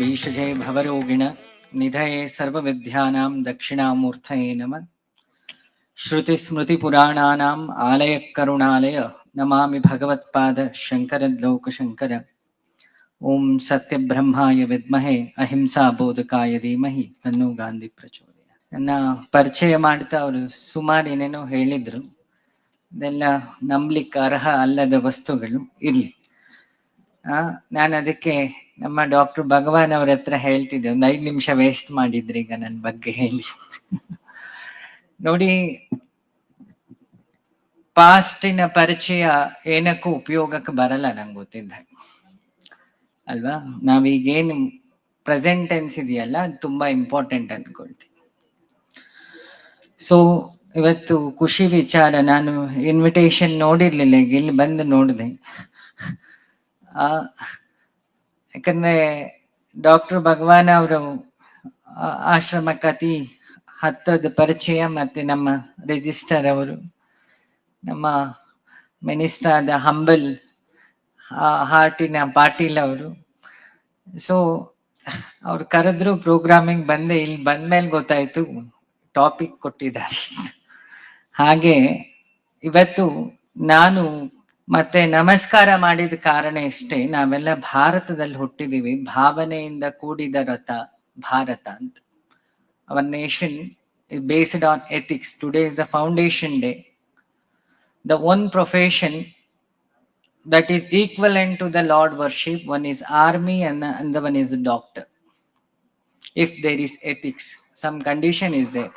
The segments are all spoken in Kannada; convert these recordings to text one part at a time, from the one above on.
सर्वलोकानां भीषजे भवरोगिण निधये सर्वविद्यानां दक्षिणामूर्तये नमः श्रुतिस्मृतिपुराणानाम् आलयः करुणालय नमामि भगवत्पाद शङ्करलोकशङ्कर ॐ सत्यब्रह्माय ವಿದ್ಮಹೆ ಅಹಿಂಸಾ ಬೋಧಕಾಯ ಧೀಮಹಿ ತನ್ನೋ ಗಾಂಧಿ ಪ್ರಚೋದಯ ನನ್ನ ಪರಿಚಯ ಮಾಡ್ತಾ ಅವರು ಸುಮಾರು ಏನೇನೋ ಹೇಳಿದ್ರು ಇದೆಲ್ಲ ನಂಬ್ಲಿಕ್ಕೆ ಅರ್ಹ ಅಲ್ಲದ ವಸ್ತುಗಳು ಇರ್ಲಿ ಆ ನಾನು ಅದಕ್ಕೆ ನಮ್ಮ ಡಾಕ್ಟರ್ ಭಗವಾನ್ ಅವ್ರ ಹತ್ರ ಹೇಳ್ತಿದ್ದೆ, ಒಂದು ಐದು ನಿಮಿಷ ವೇಸ್ಟ್ ಮಾಡಿದ್ರಿ ಈಗ ನನ್ನ ಬಗ್ಗೆ ಹೇಳಿ. ನೋಡಿ, ಪಾಸ್ಟಿನ ಪರಿಚಯ ಏನಕ್ಕೂ ಉಪಯೋಗಕ್ಕೆ ಬರಲ್ಲ ನಂಗೆ ಗೊತ್ತಿದ್ದ. ಅಲ್ವಾ? ನಾವೀಗೇನು ಪ್ರೆಸೆಂಟ್ ಟೆನ್ಸ್ ಇದೆಯಲ್ಲ, ಅದು ತುಂಬಾ ಇಂಪಾರ್ಟೆಂಟ್ ಅನ್ಕೊಳ್ತೀನಿ. ಸೊ ಇವತ್ತು ಖುಷಿ ವಿಚಾರ, ನಾನು ಇನ್ವಿಟೇಷನ್ ನೋಡಿರ್ಲಿಲ್ಲ ಇಲ್ಲಿ ಬಂದು ನೋಡಿದೆ. ಆ ಯಾಕಂದ್ರೆ ಡಾಕ್ಟರ್ ಭಗವಾನ್ ಅವರು ಆಶ್ರಮಕ್ಕೆ ಅತಿ ಹತ್ತದ ಪರಿಚಯ ಮತ್ತೆ ನಮ್ಮ ರಿಜಿಸ್ಟರ್ ಅವರು, ನಮ್ಮ ಮಿನಿಸ್ಟರ್ ಆದ ಹಂಬಲ್ ಹಾರ್ಟಿನ ಪಾಟೀಲ್ ಅವರು. ಸೊ ಅವ್ರು ಕರೆದ್ರು ಪ್ರೋಗ್ರಾಮಿಂಗ್ ಬಂದೆ, ಇಲ್ಲಿ ಬಂದ ಮೇಲೆ ಗೊತ್ತಾಯ್ತು, ಟಾಪಿಕ್ ಕೊಟ್ಟಿದ್ದಾರೆ. ಹಾಗೆ ಇವತ್ತು ನಾನು ಮತ್ತೆ ನಮಸ್ಕಾರ ಮಾಡಿದ ಕಾರಣ ಇಷ್ಟೇ ನಾವೆಲ್ಲ ಭಾರತದಲ್ಲಿ ಹುಟ್ಟಿದೀವಿ ಭಾವನೆಯಿಂದ ಕೂಡಿದ ರಥ ಭಾರತ ಅಂತ our nation based on ethics today is the foundation day the one profession that is equivalent to the Lord worship. One is army and the, and the one is the doctor. If there is ethics, some condition is there.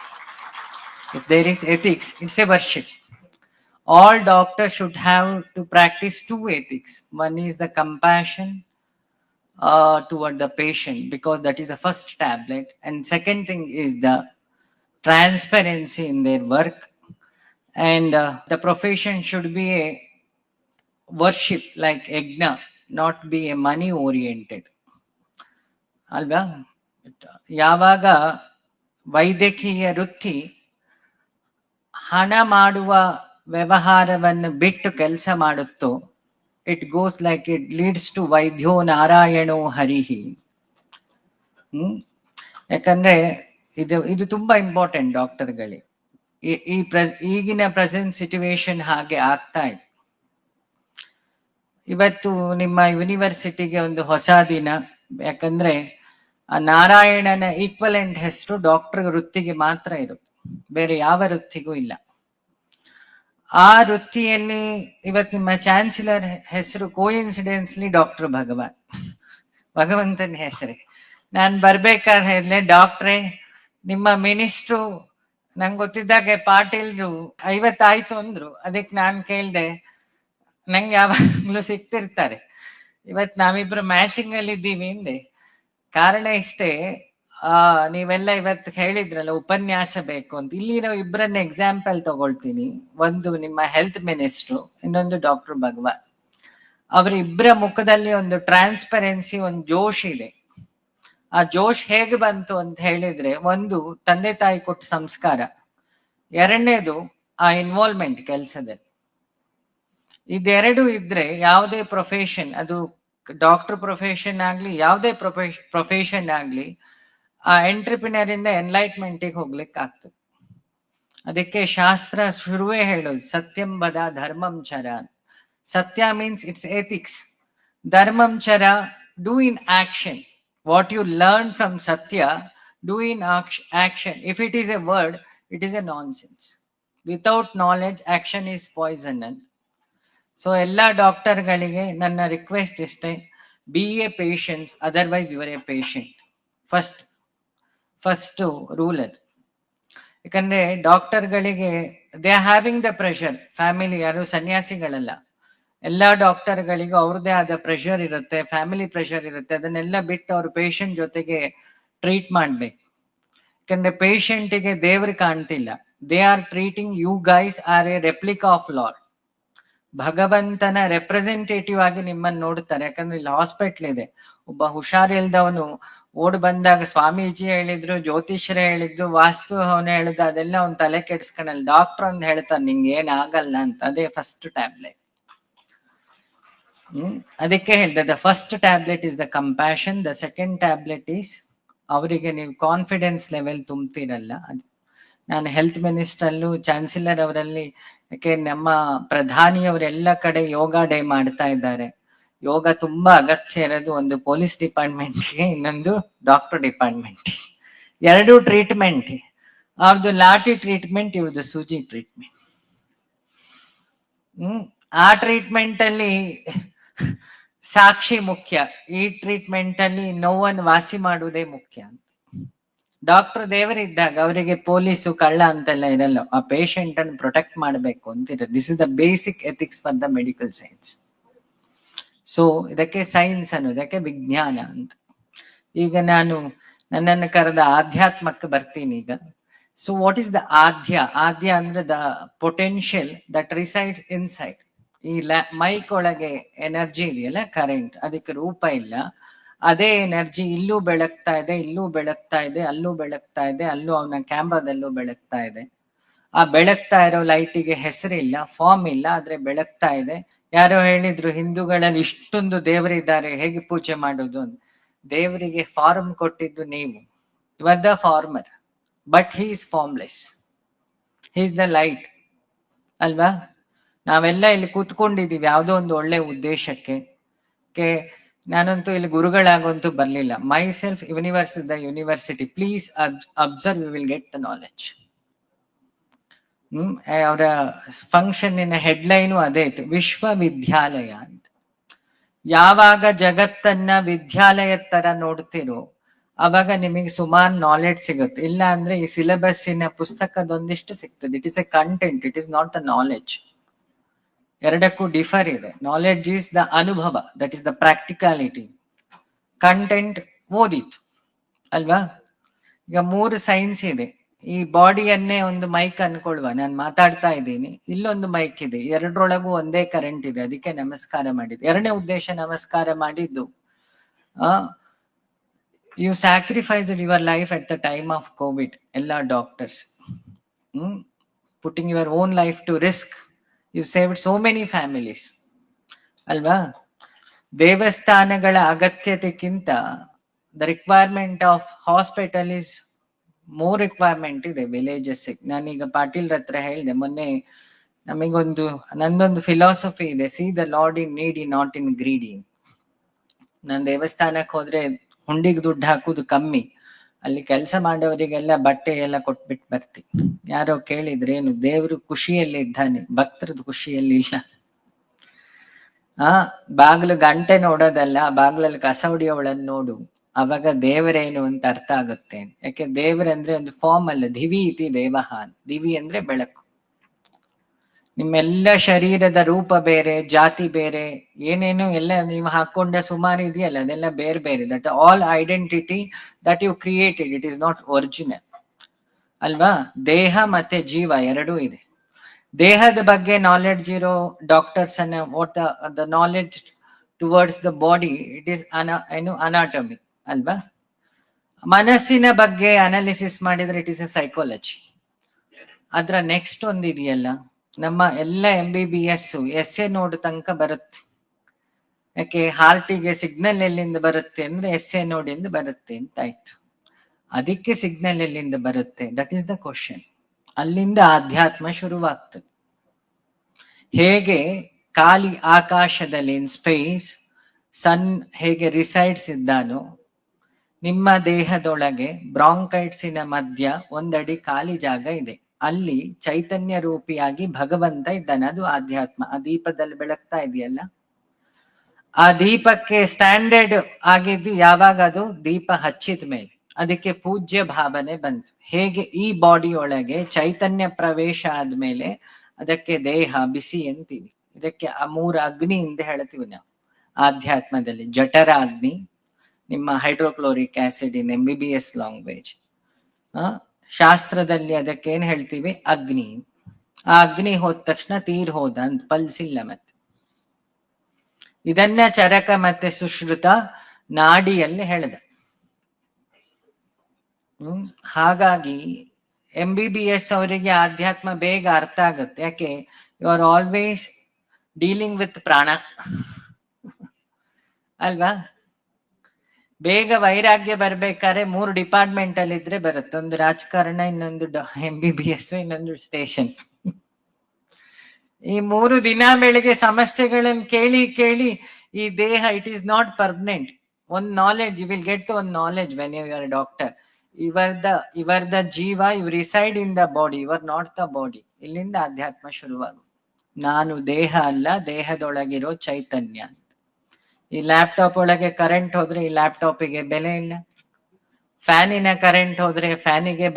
If there is ethics, it's a worship. All doctors should have to practice two ethics. One is the compassion uh, toward the patient because that is the first tablet. And second thing is the transparency in their work and uh, the profession should be a worship like yagna not be a money oriented ಅಲ್ವಾ ಯಾವಾಗ ವೈದ್ಯಕೀಯ ವೃತ್ತಿ ಹಣ ಮಾಡುವ ವ್ಯವಹಾರವನ್ನು ಬಿಟ್ಟು ಕೆಲಸ ಮಾಡುತ್ತೋ it goes like it leads to ವೈದ್ಯೋ ನಾರಾಯಣೋ ಹರಿಹಿ. ಹ್ಮ್? ಯಾಕಂದ್ರೆ ಇದು ಇದು ತುಂಬಾ ಇಂಪಾರ್ಟೆಂಟ್ ಡಾಕ್ಟರ್ಗಳಿಗೆ ಈ- ಪ್ರೆಸ್, ಈಗಿನ ಪ್ರೆಸೆಂಟ್ ಸಿಚುವೇಶನ್ ಹಾಗೆ ಆಗ್ತಾ ಇದೆ. ಇವತ್ತು ನಿಮ್ಮ ಯೂನಿವರ್ಸಿಟಿಗೆ ಒಂದು ಹೊಸ ದಿನ. ಯಾಕಂದ್ರೆ ಆ ನಾರಾಯಣನ ಈಕ್ವಲೆಂಟ್ ಹೆಸರು ಡಾಕ್ಟರ್ ವೃತ್ತಿಗೆ ಮಾತ್ರ ಇರುತ್ತೆ. ಬೇರೆ ಯಾವ ವೃತ್ತಿಗೂ ಇಲ್ಲ. ಆ ವೃತ್ತಿಯಲ್ಲಿ ಇವತ್ತು ನಿಮ್ಮ ಚಾನ್ಸಲರ್ ಹೆಸರು ಕೋ ಇನ್ಸಿಡೆನ್ಸ್ಲಿ ಡಾಕ್ಟರ್ ಭಗವಾನ್. ಭಗವಂತನ ಹೆಸರೇ. ನಾನು ಬರ್ಬೇಕಾದ್ರೆ ಹೇಳಿದೆ ಡಾಕ್ಟ್ರೇ ನಿಮ್ಮ ಮಿನಿಸ್ಟ್ರು ನಂಗೆ ಗೊತ್ತಿದ್ದಾಗೆ ಪಾಟೀಲ್ರು ಐವತ್ತಾಯ್ತು ಅಂದ್ರು. ಅದಕ್ಕೆ ನಾನು ಕೇಳಿದೆ, ನಂಗೆ ಯಾವಾಗಲೂ ಸಿಗ್ತಿರ್ತಾರೆ. ಇವತ್ತು ನಾವಿಬ್ರು ಮ್ಯಾಚಿಂಗ್ ಅಲ್ಲಿ ಇದ್ದೀವಿ ಹಿಂದೆ ಕಾರಣ ಇಷ್ಟೇ ಆ, ನೀವೆಲ್ಲ ಇವತ್ತು ಹೇಳಿದ್ರಲ್ಲ ಉಪನ್ಯಾಸ ಬೇಕು ಅಂತ. ಇಲ್ಲಿ ನಾವು ಇಬ್ಬರನ್ನ ಎಕ್ಸಾಂಪಲ್ ತಗೊಳ್ತೀನಿ. ಒಂದು ನಿಮ್ಮ ಹೆಲ್ತ್ ಮಿನಿಸ್ಟ್ರು ಇನ್ನೊಂದು ಡಾಕ್ಟರ್ ಭಗವಾನ್. ಅವರ ಇಬ್ಬರ ಮುಖದಲ್ಲಿ ಒಂದು ಟ್ರಾನ್ಸ್ಪರೆನ್ಸಿ ಒಂದು ಜೋಶ್ ಇದೆ. ಆ ಜೋಶ್ ಹೇಗೆ ಬಂತು ಅಂತ ಹೇಳಿದ್ರೆ, ಒಂದು ತಂದೆ ತಾಯಿ ಕೊಟ್ಟ ಸಂಸ್ಕಾರ. ಎರಡನೇದು ಆ ಇನ್ವಾಲ್ವ್ಮೆಂಟ್ ಕೆಲಸದಲ್ಲಿ. ಇದೆರಡು ಇದ್ರೆ ಯಾವುದೇ ಪ್ರೊಫೆಷನ್ ಅದು ಡಾಕ್ಟರ್ ಪ್ರೊಫೆಷನ್ ಆಗ್ಲಿ, ಯಾವುದೇ ಪ್ರೊಫೆಷನ್ ಆಗ್ಲಿ ಆ ಎಂಟ್ರಿಪಿನರ್ ಇಂದ ಎನ್ಲೈಟ್ಮೆಂಟಿಗೆ ಹೋಗ್ಲಿಕ್ಕೆ ಆಗ್ತದೆ ಅದಕ್ಕೆ ಶಾಸ್ತ್ರ ಶುರುವೇ ಹೇಳೋದು, ಸತ್ಯಂ ಬದ ಧರ್ಮಂ ಚರ ಸತ್ಯ ಮೀನ್ಸ್ ಇಟ್ಸ್ ಎಥಿಕ್ಸ್ ಧರ್ಮಂ ಚರ do in action what you learn from ಸತ್ಯ do in action if it is a word it is a nonsense without knowledge action is poison ಅಂತ. ಸೊ ಎಲ್ಲ ಡಾಕ್ಟರ್ಗಳಿಗೆ ನನ್ನ ರಿಕ್ವೆಸ್ಟ್ ಇಷ್ಟೇ be a patience otherwise you're a patient first first rule ಅದು ಯಾಕಂದ್ರೆ ಡಾಕ್ಟರ್ಗಳಿಗೆ they are having the pressure family ಯಾರು, ಸನ್ಯಾಸಿಗಳಲ್ಲ. ಎಲ್ಲಾ ಡಾಕ್ಟರ್ಗಳಿಗೂ ಅವ್ರದೇ ಆದ ಪ್ರೆಷರ್ ಇರುತ್ತೆ ಫ್ಯಾಮಿಲಿ ಪ್ರೆಷರ್ ಇರುತ್ತೆ. ಅದನ್ನೆಲ್ಲ ಬಿಟ್ಟು ಅವ್ರ ಪೇಷಂಟ್ ಜೊತೆಗೆ ಟ್ರೀಟ್ ಮಾಡ್ಬೇಕು. ಯಾಕಂದ್ರೆ ಪೇಷಂಟಿಗೆ ದೇವ್ರು ಕಾಣ್ತಿಲ್ಲ. They are treating you guys are a replica of lord ಭಗವಂತನ ರೆಪ್ರೆಸೆಂಟೇಟಿವ್ ಆಗಿ ನಿಮ್ಮನ್ನ ನೋಡ್ತಾರೆ. ಯಾಕಂದ್ರೆ ಇಲ್ಲಿ ಹಾಸ್ಪಿಟ್ಲ್ ಇದೆ. ಒಬ್ಬ ಹುಷಾರಿಲ್ದವನು ಓಡ್ ಬಂದಾಗ ಸ್ವಾಮೀಜಿ ಹೇಳಿದ್ರು, ಜ್ಯೋತಿಷ್ಯರೇ ಹೇಳಿದ್ದು ವಾಸ್ತು ಅವನು ಹೇಳಿದ ಅದೆಲ್ಲ ಅವ್ನು ತಲೆ ಕೆಡ್ಸ್ಕೊಳಲ್ಲ ಡಾಕ್ಟರ್ ಅಂತ ಹೇಳ್ತಾನೆ, ನಿಂಗೆ ಏನಾಗಲ್ಲ ಅಂತ, ಅದೇ ಫಸ್ಟ್ ಟ್ಯಾಬ್ಲೆಟ್ ಹ್ಮ್, ಅದಕ್ಕೆ ಹೇಳಿದೆ the first tablet is the compassion the second tablet is ಅವರಿಗೆ ನೀವು ಕಾನ್ಫಿಡೆನ್ಸ್ ಲೆವೆಲ್ ತುಂಬ್ತಿರಲ್ಲ. ಅದು, ನಾನು ಹೆಲ್ತ್ ಮಿನಿಸ್ಟರ್ಲ್ಲೂ ಚಾನ್ಸಲರ್ ಅವರಲ್ಲಿ, ಯಾಕೆ ನಮ್ಮ ಪ್ರಧಾನಿಯವರೆಲ್ಲ ಕಡೆ ಯೋಗ ಡೇ ಮಾಡ್ತಾ ಇದ್ದಾರೆ. ಯೋಗ ತುಂಬಾ ಅಗತ್ಯ ಇರೋದು ಒಂದು ಪೊಲೀಸ್ ಡಿಪಾರ್ಟ್ಮೆಂಟ್ಗೆ, ಇನ್ನೊಂದು ಡಾಕ್ಟರ್ ಡಿಪಾರ್ಟ್ಮೆಂಟ್ ಎರಡು ಟ್ರೀಟ್ಮೆಂಟ್. ಅವ್ರದ್ದು ಲಾಟಿ ಟ್ರೀಟ್ಮೆಂಟ್ ಇವ್ರದ್ದು ಸೂಜಿ ಟ್ರೀಟ್ಮೆಂಟ್. ಹ್ಮ್, ಆ ಟ್ರೀಟ್ಮೆಂಟ್ ಅಲ್ಲಿ ಸಾಕ್ಷಿ ಮುಖ್ಯ. ಈ ಟ್ರೀಟ್ಮೆಂಟ್ ಅಲ್ಲಿ ನೋವನ್ನು ವಾಸಿ ಮಾಡುವುದೇ ಮುಖ್ಯ ಅಂತ. ಡಾಕ್ಟರ್ ದೇವರಿದ್ದಾಗ ಅವರಿಗೆ ಪೊಲೀಸು ಕಳ್ಳ ಅಂತೆಲ್ಲ ಇರಲ್ಲ. ಆ ಪೇಷಂಟ್ ಅನ್ನು ಪ್ರೊಟೆಕ್ಟ್ ಮಾಡಬೇಕು ಇರೋದು. This is the basic ethics for the medical science so ಇದಕ್ಕೆ ಸೈನ್ಸ್ ಅನ್ನೋದಕ್ಕೆ ವಿಜ್ಞಾನ ಅಂತ. ಈಗ ನಾನು ನನ್ನನ್ನು ಕರೆದ ಆಧ್ಯಾತ್ಮಕ್ಕೆ ಬರ್ತೀನಿ ಈಗ. ಸೊ ವಾಟ್ ಇಸ್ ದ ಆದ್ಯ? ಆದ್ಯ ಅಂದ್ರೆ the potential that resides inside ಈ ಮೈಕ್ ಒಳಗೆ ಎನರ್ಜಿ ಇದೆಯಲ್ಲ ಕರೆಂಟ್ ಅದಕ್ಕೆ ರೂಪ ಇಲ್ಲ. ಅದೇ ಎನರ್ಜಿ ಇಲ್ಲೂ ಬೆಳಗ್ತಾ ಇದೆ, ಇಲ್ಲೂ ಬೆಳಗ್ತಾ ಇದೆ, ಅಲ್ಲೂ ಬೆಳಗ್ತಾ ಇದೆ, ಅಲ್ಲೂ ಅವನ ಕ್ಯಾಮ್ರಾದಲ್ಲೂ ಬೆಳಗ್ತಾ ಇದೆ. ಆ ಬೆಳಗ್ತಾ ಇರೋ ಲೈಟಿಗೆ ಹೆಸರಿಲ್ಲ ಫಾರ್ಮ್ ಇಲ್ಲ, ಆದ್ರೆ ಬೆಳಗ್ತಾ ಇದೆ. ಯಾರೋ ಹೇಳಿದ್ರು, ಹಿಂದೂಗಳಲ್ಲಿ ಇಷ್ಟೊಂದು ದೇವರಿದ್ದಾರೆ, ಹೇಗೆ ಪೂಜೆ ಮಾಡೋದು? ಅಂತ. ದೇವರಿಗೆ ಫಾರ್ಮ್ ಕೊಟ್ಟಿದ್ದು ನೀವು. You're the former but he is formless he is the light ಅಲ್ವಾ? ನಾವೆಲ್ಲ ಇಲ್ಲಿ ಕೂತ್ಕೊಂಡಿದ್ದೀವಿ, ಯಾವುದೋ ಒಂದು ಒಳ್ಳೆ ಉದ್ದೇಶಕ್ಕೆ. ನಾನಂತೂ ಇಲ್ಲಿ ಗುರುಗಳಾಗಂತೂ ಬರಲಿಲ್ಲ. Myself universe the university please observe you will get the knowledge hmm ಅವರ ಫಂಕ್ಷನ್ನಿನ ಹೆಡ್ಲೈನು ಅದೇ ಇತ್ತು ವಿಶ್ವವಿದ್ಯಾಲಯ ಅಂತ ಯಾವಾಗ ಜಗತ್ತನ್ನ ವಿದ್ಯಾಲಯ ತರ ನೋಡ್ತಿರೋ ಅವಾಗ ನಿಮಗೆ ಸುಮಾರು ನಾಲೆಡ್ಜ್ ಸಿಗುತ್ತೆ ಇಲ್ಲ ಅಂದ್ರೆ ಈ ಸಿಲೆಬಸ್ಸಿನ ಪುಸ್ತಕದೊಂದಿಷ್ಟು ಸಿಗ್ತದೆ it is a content it is not the knowledge ಎರಡಕ್ಕೂ ಡಿಫರ್ ಇದೆ. ನಾಲೆಡ್ಜ್ ಈಸ್ ದ ಅನುಭವ that is the practicality content ಓದಿತ್ತು. ಅಲ್ವಾ? ಈಗ ಮೂರು ಸೈನ್ಸ್ ಇದೆ. ಈ ಬಾಡಿಯನ್ನೇ ಒಂದು ಮೈಕ್ ಅನ್ಕೊಳ್ವಾ ನಾನು ಮಾತಾಡ್ತಾ ಇದ್ದೀನಿ. ಇಲ್ಲೊಂದು ಮೈಕ್ ಇದೆ. ಎರಡರೊಳಗೂ ಒಂದೇ ಕರೆಂಟ್ ಇದೆ. ಅದಕ್ಕೆ ನಮಸ್ಕಾರ ಮಾಡಿದ್ದು. ಎರಡನೇ ಉದ್ದೇಶ ನಮಸ್ಕಾರ ಮಾಡಿದ್ದು you sacrificed your life at the time of covid ಎಲ್ಲ doctors hmm? Putting your own life to risk you saved so many families ಅಲ್ವಾ? ದೇವಸ್ಥಾನಗಳ ಅಗತ್ಯತೆಗಿಂತ the requirement of hospital is more requirement ಇದೆ ವಿಲೇಜಸ್ ನಾನೀಗ ಪಾಟೀಲ್ ಹತ್ರ ಹೇಳಿದೆ, ಮೊನ್ನೆ ನಮಗೊಂದು, ನಂದೊಂದು ಫಿಲಾಸಫಿ ಇದೆ ಸಿ ದ ಲಾರ್ಡ್ ಇನ್ ನೀಡಿ ನಾಟ್ ಇನ್ ಗ್ರೀಡಿ ನಾನು ದೇವಸ್ಥಾನಕ್ಕೆ ಹೋದ್ರೆ ಹುಂಡಿಗೆ ದುಡ್ಡು ಹಾಕುದು ಕಮ್ಮಿ. ಅಲ್ಲಿ ಕೆಲಸ ಮಾಡೋರಿಗೆಲ್ಲ ಬಟ್ಟೆ ಎಲ್ಲ ಕೊಟ್ಬಿಟ್ಟು ಬರ್ತಿ. ಯಾರೋ ಕೇಳಿದ್ರೆ, ಏನು, ದೇವರು ಖುಷಿಯಲ್ಲಿ ಇದ್ದಾನೆ? ಭಕ್ತರದ್ದು ಖುಷಿಯಲ್ಲಿ ಇಲ್ಲ. ಆ, ಬಾಗ್ಲು ಗಂಟೆ ನೋಡೋದಲ್ಲ, ಬಾಗ್ಲಲ್ಲಿ ಕಸ ಹೊಡಿಯೋಳನ್ನು ನೋಡು. ಅವಾಗ ದೇವರೇನು ಅಂತ ಅರ್ಥ ಆಗುತ್ತೆ. ಯಾಕೆ ದೇವರಂದ್ರೆ ಒಂದು ಫಾರ್ಮ್ ಅಲ್ಲ. ದಿವಿ ಇತಿ ದೇವಹ ದಿವಿ ಅಂದ್ರೆ ಬೆಳಕು. ನಿಮ್ಮೆಲ್ಲ ಶರೀರದ ರೂಪ ಬೇರೆ, ಜಾತಿ ಬೇರೆ, ಏನೇನು ಎಲ್ಲ ನೀವು ಹಾಕೊಂಡ ಸುಮಾರು ಇದೆಯಲ್ಲ, ಅದೆಲ್ಲ ಬೇರೆ ಬೇರೆ. That all identity that you created it is not original ಅಲ್ವಾ? ದೇಹ ಮತ್ತೆ ಜೀವ ಎರಡೂ ಇದೆ. ದೇಹದ ಬಗ್ಗೆ ನಾಲೆಡ್ಜ್ ಇರೋ ಡಾಕ್ಟರ್ಸ್ ಅನ್ನ what the knowledge towards the body it is ಅನ ಏನು ಅನಾಟಮಿ ಅಲ್ವಾ? ಮನಸ್ಸಿನ ಬಗ್ಗೆ ಅನಾಲಿಸಿಸ್ ಮಾಡಿದ್ರೆ ಇಟ್ ಇಸ್ ಎ ಸೈಕಾಲಜಿ ಅದ್ರ ನೆಕ್ಸ್ಟ್ ಒಂದು ಇದೆಯಲ್ಲ, ನಮ್ಮ ಎಲ್ಲ M B B S S A ನೋಡ್ ತನಕ ಬರುತ್ತೆ. ಯಾಕೆ? ಹಾರ್ಟಿಗೆ ಸಿಗ್ನಲ್ ಎಲ್ಲಿಂದ ಬರುತ್ತೆ ಅಂದ್ರೆ ಎಸ್ ಎ ನೋಡಿಂದ ಬರುತ್ತೆ ಅಂತ ಆಯ್ತು. ಅದಕ್ಕೆ ಸಿಗ್ನಲ್ ಎಲ್ಲಿಂದ ಬರುತ್ತೆ? ದಟ್ ಈಸ್ ದ ಕ್ವಶನ್ ಅಲ್ಲಿಂದ ಆಧ್ಯಾತ್ಮ ಶುರುವಾಗ್ತದೆ. ಹೇಗೆ ಖಾಲಿ ಆಕಾಶದಲ್ಲಿ ಇನ್ ಸ್ಪೇಸ್ ಸನ್ ಹೇಗೆ ರಿಸೈಡ್ಸ್ ಇದ್ದಾನೋ ನಿಮ್ಮ ದೇಹದೊಳಗೆ ಬ್ರಾಂಕೈಟ್ಸಿನ ಮಧ್ಯ ಒಂದಡಿ ಖಾಲಿ ಜಾಗ ಇದೆ. ಅಲ್ಲಿ ಚೈತನ್ಯ ರೂಪಿಯಾಗಿ ಭಗವಂತ ಇದ್ದಾನೆ. ಅದು ಆಧ್ಯಾತ್ಮ. ಆ ದೀಪದಲ್ಲಿ ಬೆಳಗ್ತಾ ಇದೆಯಲ್ಲ? ಆ ದೀಪಕ್ಕೆ ಸ್ಟ್ಯಾಂಡರ್ಡ್ ಆಗಿದ್ದು ಯಾವಾಗ ಅದು? ದೀಪ ಹಚ್ಚಿದ ಮೇಲೆ. ಅದಕ್ಕೆ ಪೂಜ್ಯ ಭಾವನೆ ಬಂತು. ಹೇಗೆ ಈ ಬಾಡಿ ಒಳಗೆ ಚೈತನ್ಯ ಪ್ರವೇಶ ಆದ್ಮೇಲೆ ಅದಕ್ಕೆ ದೇಹ ಬಿಸಿ ಅಂತೀವಿ. ಇದಕ್ಕೆ ಆ ಮೂರು ಅಗ್ನಿ ಎಂದು ಹೇಳ್ತೀವಿ ನಾವು. ಆಧ್ಯಾತ್ಮದಲ್ಲಿ ಜಠರ ಅಗ್ನಿ ನಿಮ್ಮ hydrochloric acid in M B B S language ಶಾಸ್ತ್ರದಲ್ಲಿ ಅದಕ್ಕೆ ಏನ್ ಹೇಳ್ತೀವಿ? ಅಗ್ನಿ. ಆ ಅಗ್ನಿ ಹೋದ ತಕ್ಷಣ ತೀರ್ ಹೋದ ಅಂತ ಪಲ್ಸಿಲ್ಲ ಮತ್ತೆ. ಇದನ್ನ ಚರಕ ಮತ್ತೆ ಸುಶ್ರುತ ನಾಡಿಯಲ್ಲಿ ಹೇಳ್ದ. ಹಾಗಾಗಿ ಎಂ ಬಿ ಬಿ ಎಸ್ ಅವರಿಗೆ ಆಧ್ಯಾತ್ಮ ಬೇಗ ಅರ್ಥ ಆಗುತ್ತೆ. ಯಾಕೆ? You are always dealing with ಪ್ರಾಣ ಅಲ್ವಾ? ಬೇಗ ವೈರಾಗ್ಯ ಬರ್ಬೇಕಾದ್ರೆ ಮೂರು ಡಿಪಾರ್ಟ್ಮೆಂಟ್ ಅಲ್ಲಿ ಇದ್ರೆ ಬರುತ್ತೆ. ಒಂದು ರಾಜಕಾರಣ, ಇನ್ನೊಂದು ಎಂ ಬಿ ಬಿ ಎಸ್ ಇನ್ನೊಂದು ಸ್ಟೇಷನ್ ಈ ಮೂರು ದಿನ ಬೆಳಿಗ್ಗೆ ಸಮಸ್ಯೆಗಳನ್ನು ಕೇಳಿ ಕೇಳಿ ಈ ದೇಹ ಇಟ್ ಈಸ್ ನಾಟ್ ಪರ್ಮನೆಂಟ್ ಒಂದ್ knowledge you will get one knowledge when you are doctor you're the you're the ಜೀವ, you reside in the body you're not the body ಇಲ್ಲಿಂದ ಅಧ್ಯಾತ್ಮ ಶುರುವಾಗು. ನಾನು ದೇಹ ಅಲ್ಲ, ದೇಹದೊಳಗಿರೋ ಚೈತನ್ಯ. ಈ ಲ್ಯಾಪ್ಟಾಪ್ ಒಳಗೆ ಕರೆಂಟ್ ಹೋದ್ರೆ ಈ ಲ್ಯಾಪ್ಟಾಪಿಗೆ ಬೆಲೆ ಇಲ್ಲ. ಫ್ಯಾನಿನ ಕರೆಂಟ್ ಹೋದ್ರೆ ಫ್ಯಾನಿಗೆ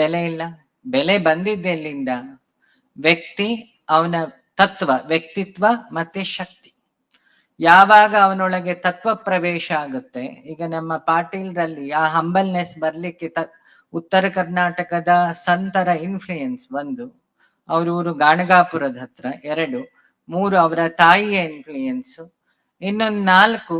ಬೆಲೆ ಇಲ್ಲ. ಬೆಲೆ ಬಂದಿದ್ದೆಲ್ಲಿಂದ ವ್ಯಕ್ತಿ ಅವನ ತತ್ವ, ವ್ಯಕ್ತಿತ್ವ ಮತ್ತೆ ಶಕ್ತಿ. ಯಾವಾಗ ಅವನೊಳಗೆ ತತ್ವ ಪ್ರವೇಶ ಆಗುತ್ತೆ, ಈಗ ನಮ್ಮ ಪಾಟೀಲ್ರಲ್ಲಿ ಆ ಹಂಬಲ್ನೆಸ್ ಬರ್ಲಿಕ್ಕೆ ತ, ಉತ್ತರ ಕರ್ನಾಟಕದ ಸಂತರ ಇನ್ಫ್ಲೂಯೆನ್ಸ್ ಒಂದು ಅವ್ರ ಊರು ಗಾಣಗಾಪುರದ ಹತ್ರ, ಎರಡು, ಮೂರು ಅವರ ತಾಯಿಯ ಇನ್ಫ್ಲೂಯೆನ್ಸ್ ಇನ್ನೊಂದು ನಾಲ್ಕು,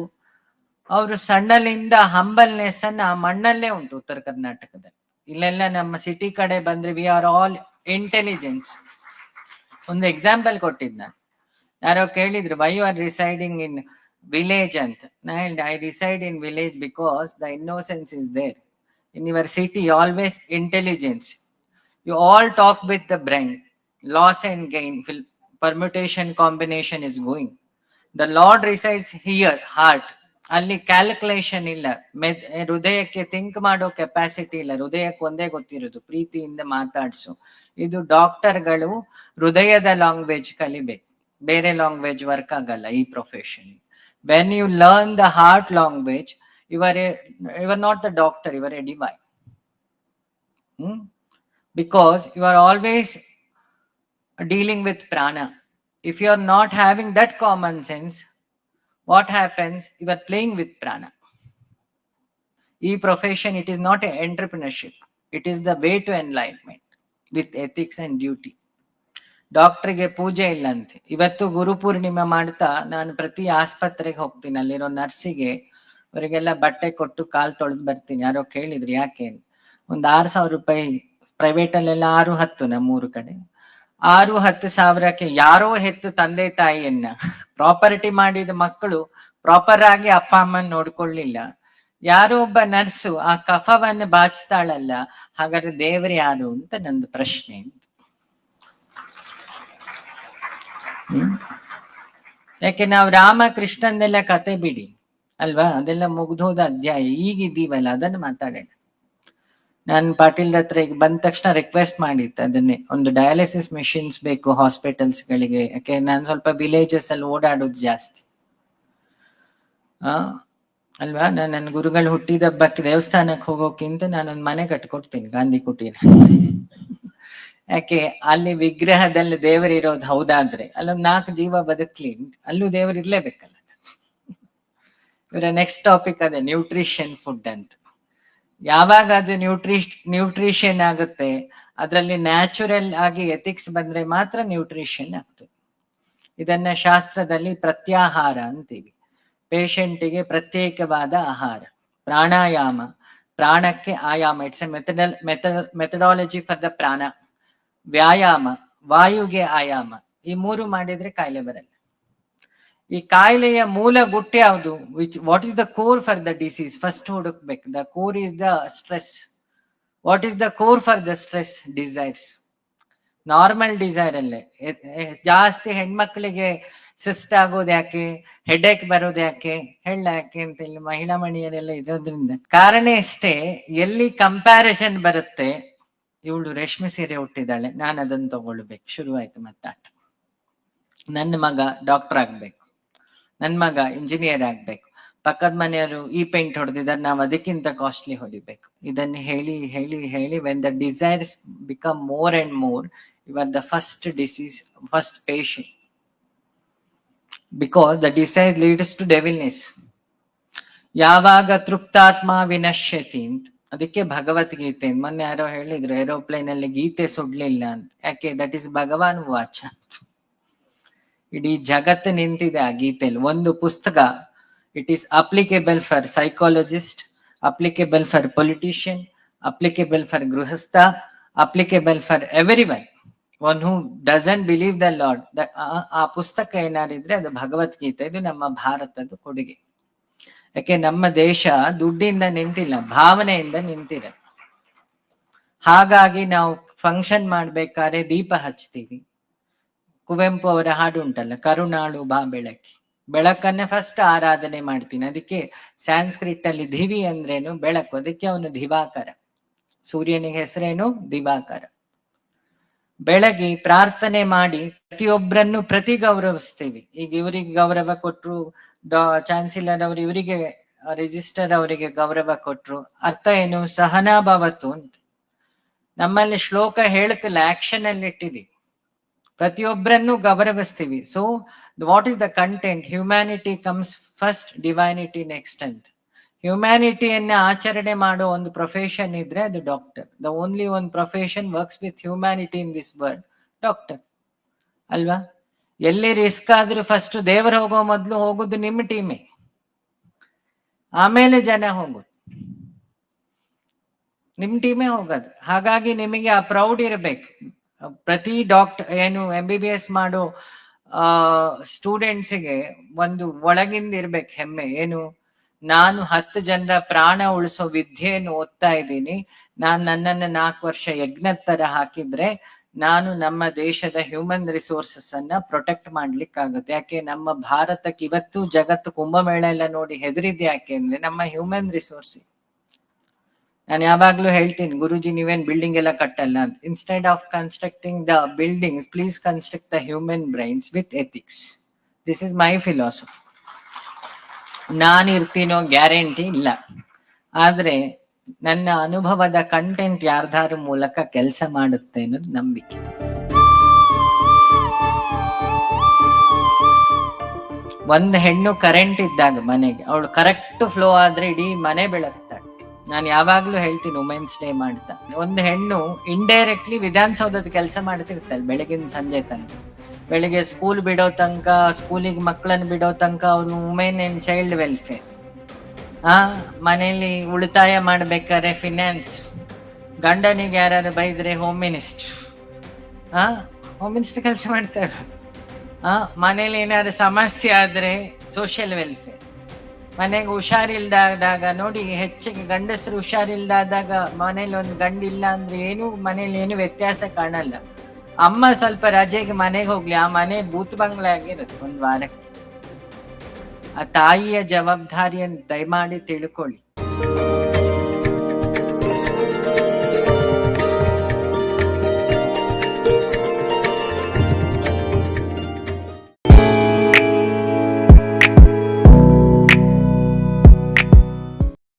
ಅವರು ಸಣ್ಣಲಿಂದ ಹಂಬಲ್ನೆಸ್ ಅನ್ನ ಮಣ್ಣಲ್ಲೇ ಉಂಟು ಉತ್ತರ ಕರ್ನಾಟಕದಲ್ಲಿ. ಇಲ್ಲೆಲ್ಲ ನಮ್ಮ ಸಿಟಿ ಕಡೆ ಬಂದ್ರೆ ವಿ ಆರ್ ಆಲ್ ಇಂಟೆಲಿಜೆನ್ಸ್ ಒಂದು ಎಕ್ಸಾಂಪಲ್ ಕೊಟ್ಟಿದ್ದ ಯಾರೋ ಕೇಳಿದ್ರು why you are residing in village ಅಂತ. ನಾ ಹೇಳಿದೆ I reside in village because the innocence is there in your city always intelligence you all talk with the brain loss and gain permutation combination is going the lord resides here heart ಅಲ್ಲಿ ಕ್ಯಾಲ್ಕುಲೇಷನ್ ಇಲ್ಲ. ಹೃದಯಕ್ಕೆ ಥಿಂಕ್ ಮಾಡೋ ಕೆಪಾಸಿಟಿ ಇಲ್ಲ. ಹೃದಯಕ್ಕೆ ಒಂದೇ ಗೊತ್ತಿರೋದು. ಪ್ರೀತಿಯಿಂದ ಮಾತಾಡ್ಸು. ಇದು ಡಾಕ್ಟರ್ಗಳು ಹೃದಯದ ಲಾಂಗ್ವೇಜ್ ಕಲಿಬೇಕು. ಬೇರೆ ಲಾಂಗ್ವೇಜ್ ವರ್ಕ್ ಆಗಲ್ಲ ಈ profession when you learn the heart language you're you're not the doctor you're a divine hmm because you are always dealing with ಪ್ರಾಣ if you are not having that common sense, what happens? You are playing with prana. E profession, it is not an entrepreneurship. It is the way to enlightenment with ethics and duty. ಡಾಕ್ಟ್ರಿಗೆ ಪೂಜೆ ಇಲ್ಲ ಅಂತೆ ಇವತ್ತು ಗುರು ಪೂರ್ಣಿಮೆ ಮಾಡ್ತಾ ನಾನು ಪ್ರತಿ ಆಸ್ಪತ್ರೆಗೆ ಹೋಗ್ತೀನಿ ಅಲ್ಲಿರೋ ನರ್ಸಿಗೆ ಅವರಿಗೆಲ್ಲ ಬಟ್ಟೆ ಕೊಟ್ಟು ಕಾಲ್ ತೊಳೆದು ಬರ್ತೀನಿ ಯಾರೋ ಕೇಳಿದ್ರು ಯಾಕೆ ಒಂದ್ ಆರು ಸಾವಿರ ರೂಪಾಯಿ ಪ್ರೈವೇಟ್ ಅಲ್ಲೆಲ್ಲ ಆರು ಹತ್ತು ನಮ್ಮೂರು ಕಡೆ ಆರು ಹತ್ತು ಸಾವಿರಕ್ಕೆ ಯಾರೋ ಹೆತ್ತು ತಂದೆ ತಾಯಿಯನ್ನ ಪ್ರಾಪರ್ಟಿ ಮಾಡಿದ ಮಕ್ಕಳು ಪ್ರಾಪರ್ ಆಗಿ ಅಪ್ಪ ಅಮ್ಮನ್ ನೋಡ್ಕೊಳ್ಳಿಲ್ಲ. ಯಾರೋ ಒಬ್ಬ ನರ್ಸು ಆ ಕಫವನ್ನ ಬಾಚ್ತಾಳಲ್ಲ, ಹಾಗಾದ್ರೆ ದೇವರು ಯಾರು ಅಂತ ನಂದು ಪ್ರಶ್ನೆ ಯಾಕೆ ನಾವು ರಾಮ ಕೃಷ್ಣಂದೆಲ್ಲ ಕತೆ ಬಿಡಿ, ಅಲ್ವಾ? ಅದೆಲ್ಲ ಮುಗ್ದೋದ ಅಧ್ಯಾಯ. ಈಗಿದ್ದೀವಲ್ಲ, ಅದನ್ನ ಮಾತಾಡೋಣ. ನಾನು ಪಾಟೀಲ್ ಹತ್ರ ಈಗ ಬಂದ ತಕ್ಷಣ ರಿಕ್ವೆಸ್ಟ್ ಮಾಡಿತ್ತು ಅದನ್ನೇ. ಒಂದು ಡಯಾಲಿಸಿಸ್ ಮೆಷಿನ್ಸ್ ಬೇಕು ಹಾಸ್ಪಿಟಲ್ಸ್ ಗಳಿಗೆ ಯಾಕೆ, ನಾನು ಸ್ವಲ್ಪ ವಿಲೇಜಸ್ ಅಲ್ಲಿ ಓಡಾಡೋದು ಜಾಸ್ತಿ. ಅಲ್ವಾ? ನಾನು ನನ್ನ ಗುರುಗಳು ಹುಟ್ಟಿದಬ್ಬಕ್ಕೆ ದೇವಸ್ಥಾನಕ್ಕೆ ಹೋಗೋಕ್ಕಿಂತ ನಾನೊಂದು ಮನೆ ಕಟ್ಕೊಡ್ತೀನಿ ಗಾಂಧಿ ಕುಟೀರ. ಯಾಕೆ, ಅಲ್ಲಿ ವಿಗ್ರಹದಲ್ಲಿ ದೇವರಿರೋದು ಹೌದಾದ್ರೆ ಅಲ್ಲೊಂದು ನಾಲ್ಕು ಜೀವ ಬದುಕ್ಲಿ. ಅಲ್ಲೂ ದೇವರು ಇರ್ಲೇಬೇಕಲ್ಲ. ಇವರ ನೆಕ್ಸ್ಟ್ ಟಾಪಿಕ್ ಅದೇ ನ್ಯೂಟ್ರಿಷನ್ ಫುಡ್ ಅಂತ. ಯಾವಾಗ ಅದು ನ್ಯೂಟ್ರಿಷ್ ನ್ಯೂಟ್ರಿಷನ್ ಆಗುತ್ತೆ, ಅದರಲ್ಲಿ ನ್ಯಾಚುರಲ್ ಆಗಿ ಎಥಿಕ್ಸ್ ಬಂದ್ರೆ ಮಾತ್ರ ನ್ಯೂಟ್ರಿಷನ್ ಆಗ್ತದೆ. ಇದನ್ನ ಶಾಸ್ತ್ರದಲ್ಲಿ ಪ್ರತ್ಯಾಹಾರ ಅಂತೀವಿ. ಪೇಷಂಟಿಗೆ ಪ್ರತ್ಯೇಕವಾದ ಆಹಾರ, ಪ್ರಾಣಾಯಾಮ, ಪ್ರಾಣಕ್ಕೆ ಆಯಾಮ it's method methodology for the ಪ್ರಾಣ, ವ್ಯಾಯಾಮ, ವಾಯುಗೆ ಆಯಾಮ, ಈ ಮೂರು ಮಾಡಿದ್ರೆ ಕಾಯಿಲೆ ಬರಲ್ಲ. ಈ ಕಾಯಿಲೆಯ ಮೂಲ ಗುಟ್ಟೆ ಯಾವುದು? Which what is the core for the disease first ಹುಡುಕ್ಬೇಕು. The core is the stress what is the core for the stress desires normal desire ಅಲ್ಲೇ. ಜಾಸ್ತಿ ಹೆಣ್ಮಕ್ಳಿಗೆ ಸಿಸ್ಟ್ ಆಗೋದು ಯಾಕೆ? ಹೆಡೇಕ್ ಬರೋದು ಯಾಕೆ? ಹೇಳ ಯಾಕೆ ಅಂತ ಇಲ್ಲಿ ಮಹಿಳಾ ಮಣಿಯರೆಲ್ಲ ಇರೋದ್ರಿಂದ. ಕಾರಣ ಇಷ್ಟೇ ಎಲ್ಲಿ ಕಂಪ್ಯಾರಿಸನ್ ಬರುತ್ತೆ, ಇವಳು ರೇಷ್ಮೆ ಸೀರೆ ಹುಟ್ಟಿದಾಳೆ ನಾನು ಅದನ್ನು ತಗೊಳ್ಬೇಕು. ಶುರುವಾಯ್ತು ಮತ್ತಾಟ. ನನ್ನ ಮಗ ಡಾಕ್ಟರ್ ಆಗ್ಬೇಕು. ನನ್ ಮಗ ಇಂಜಿನಿಯರ್ ಆಗ್ಬೇಕು. ಪಕ್ಕದ ಮನೆಯವರು ಈ ಪೇಂಟ್ ಹೊಡೆದಿದ್ದಾರೆ, ನಾವು ಅದಕ್ಕಿಂತ ಕಾಸ್ಟ್ಲಿ ಹೊಡಿಬೇಕು. ಇದನ್ನ ಹೇಳಿ ಹೇಳಿ ಹೇಳಿ when the desires become more and more you are the first disease first patient because the desire leads to devilness ಯಾವಾಗ ತೃಪ್ತಾತ್ಮ ವಿನಶ್ಯತಿ ಅಂತ, ಅದಕ್ಕೆ ಭಗವದ್ಗೀತೆ, ಮೊನ್ನೆ ಯಾರೋ ಹೇಳಿದ್ರು ಏರೋಪ್ಲೇನ್ ಅಲ್ಲಿ ಗೀತೆ ಸುಡ್ಲಿಲ್ಲ ಅಂತ. ಯಾಕೆ? ದಟ್ ಇಸ್ ಭಗವಾನ್ ವಾಚ ಇಡೀ ಜಗತ್ತು ನಿಂತಿದೆ ಆ ಗೀತೆಯಲ್ಲಿ. ಒಂದು ಪುಸ್ತಕ it is applicable for psychologist applicable for politician applicable for ಗೃಹಸ್ಥ applicable for every one one who doesn't believe the lord ಆ ಪುಸ್ತಕ ಏನಾರಿದ್ರೆ ಅದು ಭಗವದ್ಗೀತೆ, ಇದು ನಮ್ಮ ಭಾರತದ ಕೊಡುಗೆ. ಯಾಕೆ, ನಮ್ಮ ದೇಶ ದುಡ್ಡಿಂದ ನಿಂತಿಲ್ಲ, ಭಾವನೆಯಿಂದ ನಿಂತಿರ ಹಾಗಾಗಿ ನಾವು ಫಂಕ್ಷನ್ ಮಾಡ್ಬೇಕಾದ್ರೆ ದೀಪ ಹಚ್ತೀವಿ. ಕುವೆಂಪು ಅವರ ಹಾಡು ಉಂಟಲ್ಲ ಕರುಣಾಳು ಬಾ ಬೆಳಕಿ ಬೆಳಕನ್ನ ಫಸ್ಟ್ ಆರಾಧನೆ ಮಾಡ್ತೀನಿ. ಅದಕ್ಕೆ ಸ್ಯಾನ್ಸ್ಕ್ರಿಟ್ ಅಲ್ಲಿ ದಿವಿ ಅಂದ್ರೇನು ಬೆಳಕು. ಅದಕ್ಕೆ ಅವನು ದಿವಾಕರ. ಸೂರ್ಯನಿಗೆ ಹೆಸರೇನು ದಿವಾಕರ. ಬೆಳಗ್ಗೆ ಪ್ರಾರ್ಥನೆ ಮಾಡಿ ಪ್ರತಿಯೊಬ್ಬರನ್ನು ಪ್ರತಿ ಗೌರವಿಸ್ತೀವಿ. ಈಗ ಇವರಿಗೆ ಗೌರವ ಕೊಟ್ರು, ಡಾ, ಚಾನ್ಸಲರ್ ಅವರು ಇವರಿಗೆ, ರಿಜಿಸ್ಟರ್ ಅವರಿಗೆ ಗೌರವ ಕೊಟ್ರು. ಅರ್ಥ ಏನು? ಸಹನಾಭಾವತು ಅಂತ. ನಮ್ಮಲ್ಲಿ ಶ್ಲೋಕ ಹೇಳ್ತಿಲ್ಲ, ಆಕ್ಷನ್ ಅಲ್ಲಿ ಇಟ್ಟಿದೀವಿ ಪ್ರತಿಯೊಬ್ಬರನ್ನು ಗೌರವಿಸ್ತೀವಿ. So what is the content humanity comes first divinity next ಅಂತ ಹ್ಯುಮ್ಯಾನಿಟಿಯನ್ನ ಆಚರಣೆ ಮಾಡೋ ಒಂದು ಪ್ರೊಫೆಷನ್ ಇದ್ರೆ ಅದು doctor the only one profession works with humanity in this world doctor ಅಲ್ವಾ? ಎಲ್ಲಿ ರಿಸ್ಕ್ ಆದ್ರೂ ಫಸ್ಟ್ ದೇವರು ಹೋಗೋ ಮೊದಲು ಹೋಗೋದು ನಿಮ್ಮ ಟೀಮೇ ಆಮೇಲೆ ಜನ ಹೋಗುದು. ನಿಮ್ ಟೀಮೇ ಹೋಗೋದು. ಹಾಗಾಗಿ ನಿಮಗೆ ಆ ಪ್ರೌಡ್ ಇರಬೇಕು. ಪ್ರತಿ ಡಾಕ್ಟರ್ ಏನು ಎಂ ಬಿ ಬಿ ಎಸ್ ಮಾಡೋ ಸ್ಟೂಡೆಂಟ್ಸಿಗೆ ಒಂದು ಒಳಗಿಂದ ಇರ್ಬೇಕು ಹೆಮ್ಮೆ. ಏನು, ನಾನು ಹತ್ತು ಜನರ ಪ್ರಾಣ ಉಳಿಸೋ ವಿದ್ಯೆಯನ್ನು ಓದ್ತಾ ಇದ್ದೀನಿ. ನಾನು ನನ್ನನ್ನ ನಾಲ್ಕು ವರ್ಷ ಯಜ್ಞದ ತರ ಹಾಕಿದ್ರೆ ನಾನು ನಮ್ಮ ದೇಶದ ಹ್ಯೂಮನ್ ರಿಸೋರ್ಸಸ್ ಅನ್ನ ಪ್ರೊಟೆಕ್ಟ್ ಮಾಡ್ಲಿಕ್ಕಾಗುತ್ತೆ. ಯಾಕೆ, ನಮ್ಮ ಭಾರತಕ್ಕೆ ಇವತ್ತು ಜಗತ್ತು ಕುಂಭಮೇಳ ಎಲ್ಲ ನೋಡಿ ಹೆದರಿದ್ಯಾಕೆ ಅಂದ್ರೆ ನಮ್ಮ ಹ್ಯೂಮನ್ ರಿಸೋರ್ಸ್ ನಾನು ಯಾವಾಗ್ಲೂ ಹೇಳ್ತೀನಿ, ಗುರುಜಿ ನೀವೇನ್ ಬಿಲ್ಡಿಂಗ್ ಎಲ್ಲ ಕಟ್ಟಲ್ಲ ಅಂತ. Instead of constructing the buildings please construct the human brains with ethics this is my philosophy ನಾನು ಇರ್ತೀನೋ ಗ್ಯಾರಂಟಿ ಇಲ್ಲ. ಆದ್ರೆ ನನ್ನ ಅನುಭವದ ಕಂಟೆಂಟ್ ಯಾರ್ದಾರ ಮೂಲಕ ಕೆಲಸ ಮಾಡುತ್ತೆ ಅನ್ನೋದು ನಂಬಿಕೆ. ಒಂದು ಹೆಣ್ಣು ಕರೆಂಟ್ ಇದ್ದಾಗ ಮನೆಗೆ, ಅವಳು ಕರೆಕ್ಟ್ ಫ್ಲೋ ಆದ್ರೆ ಇಡೀ ಮನೆ ಬೆಳಗ್ತಾಳೆ ನಾನು ಯಾವಾಗ್ಲೂ ಹೇಳ್ತೀನಿ ವುಮೆನ್ಸ್ ಡೇ ಮಾಡ್ತಾ. ಒಂದು ಹೆಣ್ಣು ಇಂಡೈರೆಕ್ಟ್ಲಿ ವಿಧಾನಸೌಧದ ಕೆಲಸ ಮಾಡ್ತಿರ್ತಾಳೆ ಬೆಳಗಿನ ಸಂಜೆ ತನಕ. ಬೆಳಿಗ್ಗೆ ಸ್ಕೂಲ್ ಬಿಡೋ ತನಕ ಸ್ಕೂಲಿಗೆ ಮಕ್ಕಳನ್ನು ಬಿಡೋ ತನಕ ಅವನು ವುಮೆನ್ ಅಂಡ್ ಚೈಲ್ಡ್ ವೆಲ್ಫೇರ್ ಆ ಮನೆಯಲ್ಲಿ ಉಳಿತಾಯ ಮಾಡ್ಬೇಕಾದ್ರೆ ಫಿನಾನ್ಸ್ ಗಂಡನಿಗೆ ಯಾರು ಬೈದ್ರೆ ಹೋಮ್ ಮಿನಿಸ್ಟರ್ ಆ ಹೋಮ್ ಮಿನಿಸ್ಟರ್ ಕೆಲಸ ಮಾಡ್ತಾರೆ ಆ, ಮನೇಲಿ ಏನಾದ್ರು ಸಮಸ್ಯೆ ಆದ್ರೆ ಸೋಷಿಯಲ್ ವೆಲ್ಫೇರ್ ಮನೆಗೆ ಹುಷಾರಿಲ್ದಾದಾಗ ನೋಡಿ, ಹೆಚ್ಚಿಗೆ ಗಂಡಸರು ಹುಷಾರಿಲ್ದಾದಾಗ ಮನೇಲಿ ಒಂದು ಗಂಡಿಲ್ಲ ಅಂದ್ರೆ ಏನು, ಮನೇಲಿ ಏನು ವ್ಯತ್ಯಾಸ ಕಾಣಲ್ಲ. ಅಮ್ಮ ಸ್ವಲ್ಪ ರಜೆಗೆ ಮನೆಗೆ ಹೋಗ್ಲಿ, ಆ ಮನೆ ಬೂತ್ ಬಂಗ್ಲೆ ಆಗಿರುತ್ತೆ ಒಂದು ವಾರಕ್ಕೆ. ಆ ತಾಯಿಯ ಜವಾಬ್ದಾರಿಯನ್ನು ದಯಮಾಡಿ ತಿಳ್ಕೊಳ್ಳಿ.